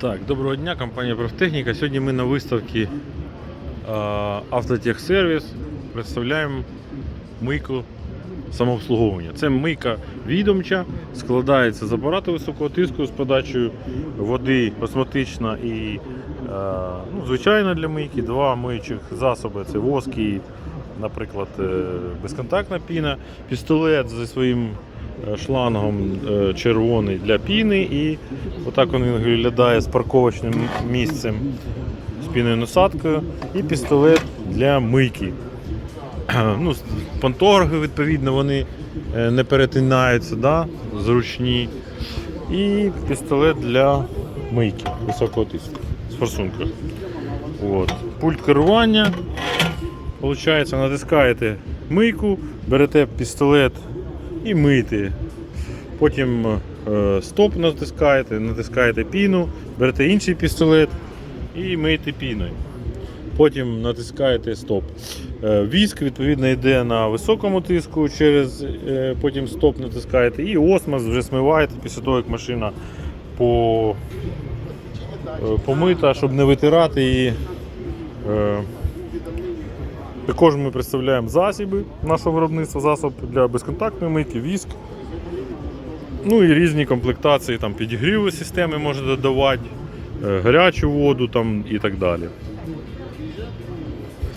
Так, доброго дня, компанія Профтехніка. Сьогодні ми на виставці е, Автотехсервіс представляємо мийку самообслуговування. Це мийка відомча, складається з апарату високого тиску з подачею води осмотична і е, ну, звичайна для мийки. Два миючих засоби це воск і, наприклад, е, безконтактна піна, пістолет зі своїм шлангом е, червоний для піни, і отак він виглядає з парковочним місцем з піною насадкою, і пістолет для мийки. Ну, пантографи, відповідно, вони е, не перетинаються, да? зручні. І пістолет для мийки високого тиску з форсункою. От. Пульт керування. Получається, натискаєте мийку, берете пістолет і мийте. Потім е, стоп натискаєте, натискаєте піну, берете інший пістолет і мийте піною. Потім натискаєте стоп. Е, Віск відповідно йде на високому тиску, через е, потім стоп натискаєте і осмос вже смиваєте після того, як машина по, помита, щоб не витирати її. Також ми представляємо засіби нашого виробництва, засоб для безконтактної мийки, віск. Ну і різні комплектації, там підігріви системи можна додавати, е, гарячу воду там, і так далі.